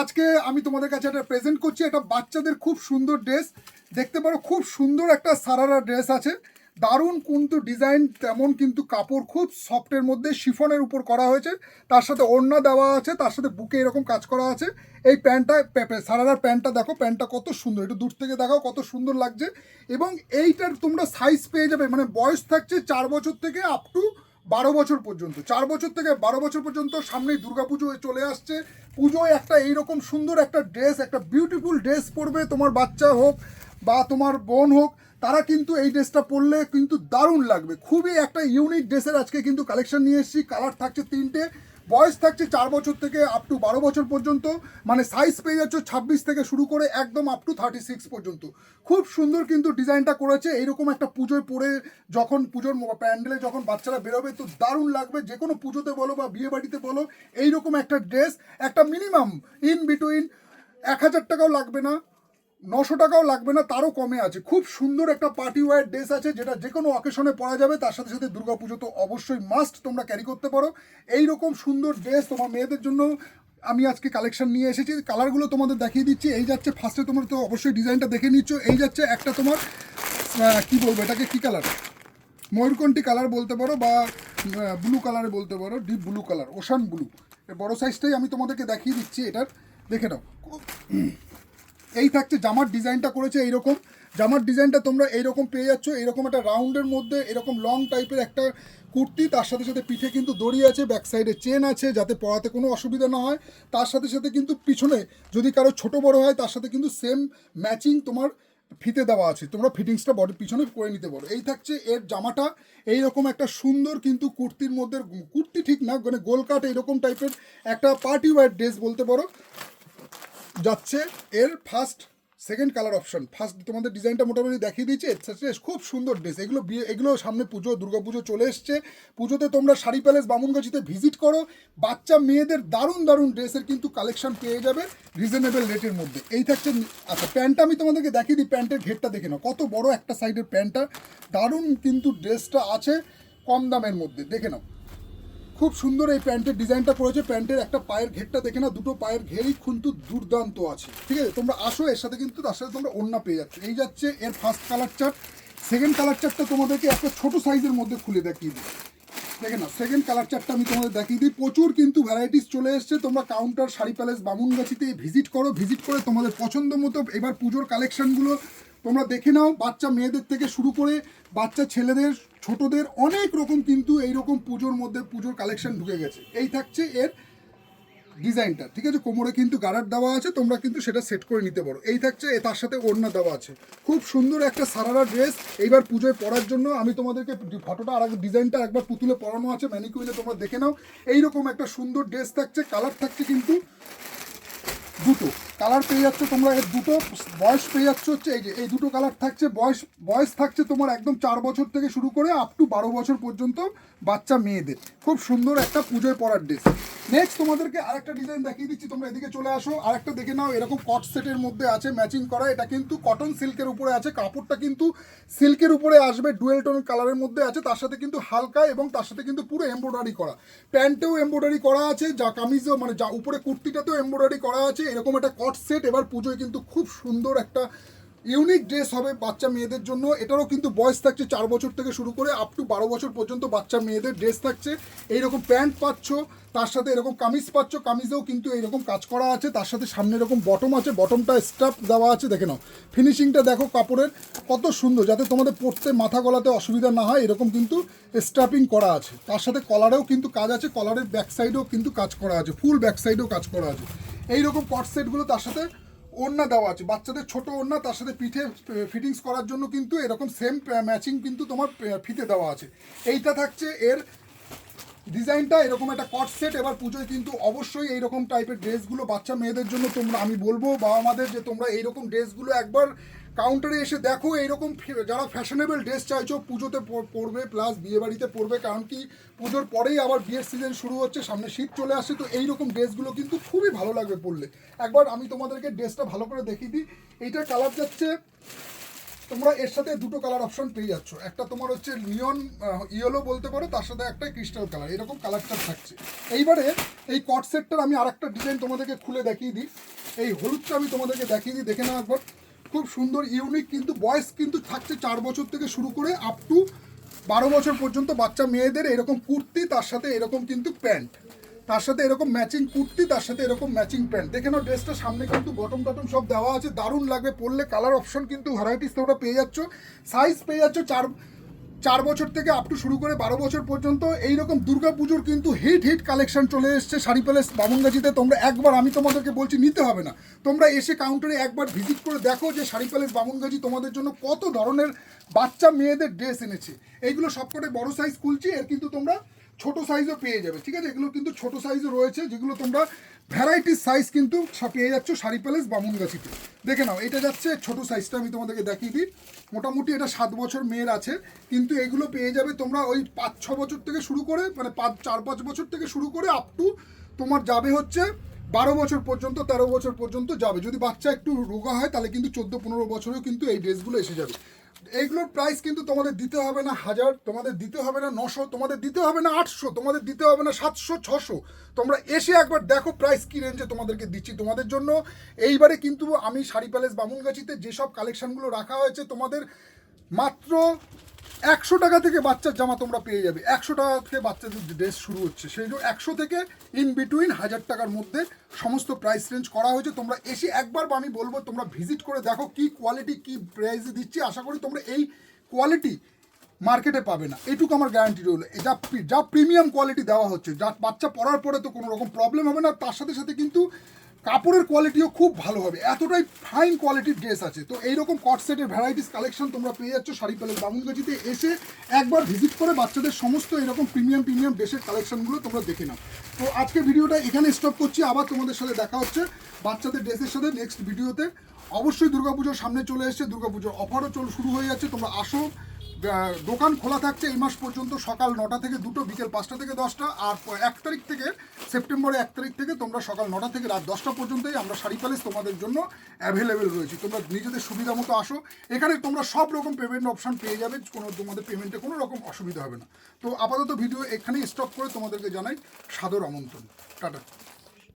আজকে আমি তোমাদের কাছে একটা প্রেজেন্ট করছি। এটা বাচ্চাদের খুব সুন্দর ড্রেস দেখতে পারো, খুব সুন্দর একটা সারারা ড্রেস আছে। দারুণ কিন্তু ডিজাইন তেমন কিন্তু কাপড় খুব সফটের মধ্যে শিফনের উপর করা হয়েছে। তার সাথে ওড়না দেওয়া আছে, তার সাথে বুকে এরকম কাজ করা আছে। এই প্যান্টটা সারারার প্যান্টটা দেখো, প্যান্টটা কত সুন্দর। একটু দূর থেকে দেখাও কত সুন্দর লাগছে। এবং এইটার তোমরা সাইজ পেয়ে যাবে মানে বয়স থাকছে চার বছর থেকে আপ টু বারো বছর পর্যন্ত, চার বছর থেকে বারো বছর পর্যন্ত সামনেই দুর্গাপুজো চলে আসছে। পুজোয় একটা এইরকম সুন্দর একটা ড্রেস একটা বিউটিফুল ড্রেস পরবে তোমার বাচ্চা হোক বা তোমার বোন হোক, তারা কিন্তু এই ড্রেসটা পরলে কিন্তু দারুণ লাগবে। খুবই একটা ইউনিক ড্রেসের আজকে কিন্তু কালেকশন নিয়ে এসেছি। কালার থাকছে তিনটে, বয়স থাকছে চার বছর থেকে আপ টু বারো বছর পর্যন্ত। মানে সাইজ পেয়ে যাচ্ছ ছাব্বিশ থেকে শুরু করে একদম আপ টু থার্টি সিক্স পর্যন্ত। খুব সুন্দর কিন্তু ডিজাইনটা করেছে। এইরকম একটা পুজোয় পরে যখন পুজোর প্যান্ডেলে যখন বাচ্চারা বেরোবে, তো দারুণ লাগবে। যে কোনো পুজোতে বলো বা বিয়ে বাড়িতে বলো, এইরকম একটা ড্রেস একটা মিনিমাম ইন বিটুইন এক হাজার টাকাও লাগবে না। নশো টাকাও লাগবে না, তারও কমে আছে। খুব সুন্দর একটা পার্টি ওয়ার ড্রেস আছে, যেটা যে কোনো অকেশনে পরা যাবে, তার সাথে সাথে দুর্গাপুজো তো অবশ্যই মাস্ট তোমরা ক্যারি করতে পারো। এই রকম সুন্দর ড্রেস তোমার মেয়েদের জন্য আমি আজকে কালেকশন নিয়ে এসেছি। কালারগুলো তোমাদের দেখিয়ে দিচ্ছি। এই যাচ্ছে ফার্স্টে তোমার তো অবশ্যই ডিজাইনটা দেখে নিচ্ছ। এই যাচ্ছে একটা তোমার কি বলব এটাকে, কি কালার ময়ূরকণ্ঠী কালার বলতে পারো বা ব্লু কালারে বলতে পারো deep blue colour ocean blue বড় সাইজটাই আমি তোমাদেরকে দেখিয়ে দিচ্ছি এটার। দেখে নাও। এই থাকছে জামার ডিজাইনটা করেছে এইরকম। জামার ডিজাইনটা তোমরা এইরকম পেয়ে যাচ্ছ এরকম একটা রাউন্ডের মধ্যে, এরকম লং টাইপের একটা কুর্তি, তার সাথে সাথে পিঠে কিন্তু দড়ি আছে ব্যাক সাইডে চেন আছে, যাতে পরাতে কোনো অসুবিধা না হয়। তার সাথে সাথে কিন্তু পিছনে যদি কারও ছোট বড় হয়, তার সাথে কিন্তু সেম ম্যাচিং তোমার ফিতে দেওয়া আছে। তোমরা ফিটিংসটা বডির পিছনে করে নিতে পারো। এই থাকছে এর জামাটা। এই রকম একটা সুন্দর কিন্তু কুর্তির মধ্যে, কুর্তি ঠিক না মানে গোল কাট এরকম টাইপের একটা পার্টি ওয়ার ড্রেস বলতে পারো। যাচ্ছে এর first second colour option first তোমাদের ডিজাইনটা মোটামুটি দেখিয়ে দিয়েছে খুব সুন্দর ড্রেস এগুলো বিয়ে, এগুলো সামনে পুজো, দুর্গা পুজো চলে এসছে। পুজোতে তোমরা শাড়ি প্যালেস বামুনগাছিতে ভিজিট করো। বাচ্চা, মেয়েদের দারুণ দারুণ ড্রেসের কিন্তু কালেকশন পেয়ে যাবে রিজনেবল রেটের মধ্যে। এই থাকছে আচ্ছা প্যান্টটা আমি তোমাদেরকে দেখিয়ে দিই, প্যান্টের ঘেরটা দেখে নাও। কত বড় একটা সাইডের প্যান্টটা। দারুণ কিন্তু ড্রেসটা আছে কম দামের মধ্যে। দেখে নাও। খুব সুন্দর এই প্যান্টের ডিজাইনটা করেছে। প্যান্টের একটা পায়ের ঘেরটা দেখে না দুটো পায়ের ঘেরই কিন্তু দুর্দান্ত আছে। ঠিক আছে? তোমরা আসো, এর সাথে কিন্তু তার সাথে তোমরা ওড়না পেয়ে যাচ্ছ। এই যাচ্ছে এর first colour chart second colour চার্টটা তোমাদেরকে একটা ছোট সাইজের মধ্যে খুলে দেখিয়ে দিই। দেখে না সেকেন্ড কালার চার্টটা আমি তোমাদের দেখিয়ে দিই। প্রচুর কিন্তু ভ্যারাইটিস চলে এসছে। তোমরা কাউন্টার শাড়ি প্যালেস বামুনগাছিতে ভিজিট করো। ভিজিট করে তোমাদের পছন্দ মতো এবার পুজোর কালেকশনগুলো তোমরা দেখে নাও, বাচ্চা মেয়েদের থেকে শুরু করে বাচ্চা ছেলেদের, ছোটদের অনেক রকম কিন্তু এই রকম পুজোর মধ্যে পুজোর কালেকশন ঢুকে গেছে। এই থাকছে এর ডিজাইনটা ঠিক আছে? কোমরে কিন্তু গার্ডার দেওয়া আছে, তোমরা কিন্তু সেটা সেট করে নিতে পারো। এই থাকছে তার সাথে ওড়না দেওয়া আছে। খুব সুন্দর একটা সারারা ড্রেস এইবার পুজোয় পরার জন্য আমি তোমাদেরকে ফটোটা আর ডিজাইনটা একবার পুতুলে পরানো আছে ম্যানিকুইলে তোমরা দেখে নাও। এইরকম একটা সুন্দর ড্রেস থাকছে কালার থাকছে কিন্তু দুটো। কালার পেয়ে যাচ্ছ তোমরা, এর দুটো বয়স পেয়ে যাচ্ছ হচ্ছে এই যে, এই দুটো কালার থাকছে, বয়স বয়স থাকছে তোমার একদম চার বছর থেকে শুরু করে আপ টু বারো বছর পর্যন্ত বাচ্চা মেয়েদের। খুব সুন্দর একটা পুজোয় পরার ড্রেস নেক্সট তোমাদেরকে আরেকটা ডিজাইন দেখিয়ে দিচ্ছি, তোমরা এদিকে চলে আসো। আরেকটা দেখে নাও, এরকম কট সেটের মধ্যে আছে ম্যাচিং করা। এটা কিন্তু কটন সিল্কের উপরে আছে। কাপড়টা কিন্তু সিল্কের উপরে আসবে ডুয়েল টোনের কালারের মধ্যে আছে। তার সাথে কিন্তু হালকা এবং তার সাথে কিন্তু পুরো এমব্রয়ডারি করা। প্যান্টেও এমব্রয়ডারি করা আছে, যা কামিজও মানে যা উপরে কুর্তিটাতেও এমব্রয়ডারি করা আছে। এরকম একটা কট সেট এবার পুজোয় কিন্তু খুব সুন্দর একটা ইউনিক ড্রেস হবে বাচ্চা মেয়েদের জন্য। এটারও কিন্তু বয়স থাকছে চার বছর থেকে শুরু করে আপ টু বারো বছর পর্যন্ত বাচ্চা মেয়েদের ড্রেস থাকছে। এইরকম প্যান্ট পাচ্ছ, তার সাথে এরকম কামিজ পাচ্ছ, কামিজেও কিন্তু এইরকম কাজ করা আছে। তার সাথে সামনে এরকম বটম আছে বটমটা স্টাফ দেওয়া আছে, দেখে নাও। ফিনিশিংটা দেখো কাপড়ের, কত সুন্দর, যাতে তোমাদের পরতে মাথা গলাতে অসুবিধা না হয়, এরকম কিন্তু স্টাফিং করা আছে। তার সাথে কলারেও কিন্তু কাজ আছে কলারের ব্যাক সাইডেও কিন্তু কাজ করা আছে ফুল ব্যাক সাইডেও কাজ করা আছে। এইরকম কট সেটগুলো তার সাথে ওড়না দেওয়া আছে। বাচ্চাদের ছোট ওড়না, তার সাথে পিঠে ফিটিংস করার জন্য কিন্তু এরকম সেম ম্যাচিং কিন্তু তোমার ফিতে দেওয়া আছে। এইটা থাকছে এর ডিজাইনটা, এরকম একটা কট সেট এবার পুজোয় কিন্তু অবশ্যই এইরকম টাইপের ড্রেসগুলো বাচ্চা মেয়েদের জন্য তোমরা, আমি বলব বাবা মাদের যে তোমরা এইরকম ড্রেসগুলো একবার কাউন্টারে এসে দেখো এইরকম যারা ফ্যাশনেবল ড্রেস চাইছো, পুজোতে পর- পরবে প্লাস বিয়ে বাড়িতে পরবে, কারণ কি পুজোর পরেই আবার বিয়ের সিজন শুরু হচ্ছে, সামনে শীত চলে আসছে, তো এইরকম ড্রেসগুলো কিন্তু খুবই ভালো লাগবে পরলে। একবার আমি তোমাদেরকে ড্রেসটা ভালো করে দেখিয়ে দিই। এইটার কালার যাচ্ছে, তোমরা এর সাথে দুটো কালার অপশন পেয়ে যাচ্ছ। একটা তোমার হচ্ছে নিয়ন ইয়েলো বলতে পারো, তার সাথে একটা ক্রিস্টাল কালার এরকম কালারটা থাকছে। এইবারে এই কট সেটটার আমি আরেকটা ডিজাইন তোমাদেরকে খুলে দেখিয়ে দিই। এই হলুদটা আমি তোমাদেরকে দেখিয়ে দিই, দেখে নাও একবার। খুব সুন্দর ইউনিক কিন্তু বয়স কিন্তু থাকছে চার বছর থেকে শুরু করে আপ টু বারো বছর পর্যন্ত বাচ্চা মেয়েদের এরকম কুর্তি, তার সাথে এরকম কিন্তু প্যান্ট। তার সাথে এরকম ম্যাচিং কুর্তি, তার সাথে এরকম ম্যাচিং প্যান্ট। দেখে নাও ড্রেসটা সামনে কিন্তু বটম টটম সব দেওয়া আছে। দারুণ লাগবে পরলে। কালার অপশন কিন্তু ভ্যারাইটিস তোমরা পেয়ে যাচ্ছ। সাইজ পেয়ে যাচ্ছ চার চার বছর থেকে আপ টু শুরু করে বারো বছর পর্যন্ত এইরকম দুর্গা পুজোর কিন্তু হিট হিট কালেকশন চলে এসছে। শাড়ি প্যালেস বামুনগাজিতে তোমরা একবার, আমি তোমাদেরকে বলছি নিতে হবে না। তোমরা এসে কাউন্টারে একবার ভিজিট করে দেখো যে শাড়ি প্যালেস বামুনগাজি তোমাদের জন্য কত ধরনের বাচ্চা, মেয়েদের ড্রেস এনেছে। এইগুলো সবকটাই বড় সাইজ খুলছি, এর কিন্তু তোমরা ছোট সাইজও পেয়ে যাবে, ঠিক আছে? এগুলো কিন্তু ছোট সাইজও রয়েছে, যেগুলো তোমরা ভ্যারাইটিস সাইজ কিন্তু পেয়ে যাচ্ছ শাড়ি প্যালেস বামুনগাছিতে দেখে নাও, এটা যাচ্ছে ছোট সাইজটা আমি তোমাদেরকে দেখিয়ে দিই। মোটামুটি এটা সাত বছর মেয়ের আছে, কিন্তু এগুলো পেয়ে যাবে তোমরা ওই পাঁচ, ছ বছর থেকে শুরু করে মানে পাঁচ, চার, পাঁচ বছর থেকে শুরু করে আপ টু তোমার যাবে হচ্ছে বারো বছর পর্যন্ত, তেরো বছর পর্যন্ত যাবে। যদি বাচ্চা একটু রোগা হয়, তাহলে কিন্তু চোদ্দ, পনেরো বছরেও কিন্তু এই ড্রেসগুলো এসে যাবে। এইগুলোর প্রাইস কিন্তু তোমাদের দিতে হবে না হাজার, তোমাদের দিতে হবে না নশো, তোমাদের দিতে হবে না আটশো, তোমাদের দিতে হবে না সাতশো, ছশো। তোমরা এসে একবার দেখো প্রাইস কী রেঞ্জে তোমাদেরকে দিচ্ছি তোমাদের জন্য। এইবারে কিন্তু আমি শাড়ি প্যালেস বামুনগাছিতে যেসব কালেকশানগুলো রাখা হয়েছে তোমাদের মাত্র একশো টাকা থেকে বাচ্চার জামা তোমরা পেয়ে যাবে। একশো টাকা থেকে বাচ্চাদের ড্রেস শুরু হচ্ছে, সেই জন্য একশো থেকে ইন বিটুইন হাজার টাকার মধ্যে সমস্ত প্রাইস রেঞ্জ করা হয়েছে। তোমরা এসে একবার বা আমি বলব, তোমরা ভিজিট করে দেখো কি কোয়ালিটি কি প্রাইসে দিচ্ছি। আশা করি তোমরা এই কোয়ালিটি মার্কেটে পাবে না। এটুকু আমার গ্যারান্টি রইল। যা যা প্রিমিয়াম কোয়ালিটি দেওয়া হচ্ছে, যা বাচ্চা পরার পরে তো কোনো রকম প্রবলেম হবে না। তার সাথে সাথে কিন্তু কাপড়ের কোয়ালিটিও খুব ভালো হবে। এতটাই ফাইন কোয়ালিটির ড্রেস আছে। তো এইরকম কট সেটের ভ্যারাইটিস কালেকশন তোমরা পেয়ে যাচ্ছ শাড়ি প্যালেস বামুনগাছিতে। এসে একবার ভিজিট করে বাচ্চাদের সমস্ত এরকম প্রিমিয়াম প্রিমিয়াম ড্রেসের কালেকশনগুলো তোমরা দেখে নাও। তো আজকে ভিডিওটা এখানে স্টপ করছি। আবার তোমাদের সাথে দেখা হচ্ছে বাচ্চাদের ড্রেসের সাথে নেক্সট ভিডিওতে অবশ্যই দুর্গাপুজোর সামনে চলে এসছে। দুর্গাপুজোর অফারও চল, শুরু হয়ে যাচ্ছে। তোমরা আসো। দোকান খোলা থাকছে এই মাস পর্যন্ত সকাল নটা থেকে দুটো, বিকেল পাঁচটা থেকে দশটা, আর এক তারিখ থেকে সেপ্টেম্বরের এক তারিখ থেকে তোমরা সকাল নটা থেকে রাত দশটা পর্যন্তই আমরা শাড়ি প্যালেস তোমাদের জন্য অ্যাভেলেবেল রয়েছে। তোমরা নিজেদের সুবিধা মতো আসো। এখানে তোমরা সব রকম পেমেন্ট অপশান পেয়ে যাবে, কোনো তোমাদের পেমেন্টে কোনো রকম অসুবিধা হবে না। তো আপাতত ভিডিও এখানেই স্টপ করে তোমাদেরকে জানাই সাদর আমন্ত্রণ। টাটা।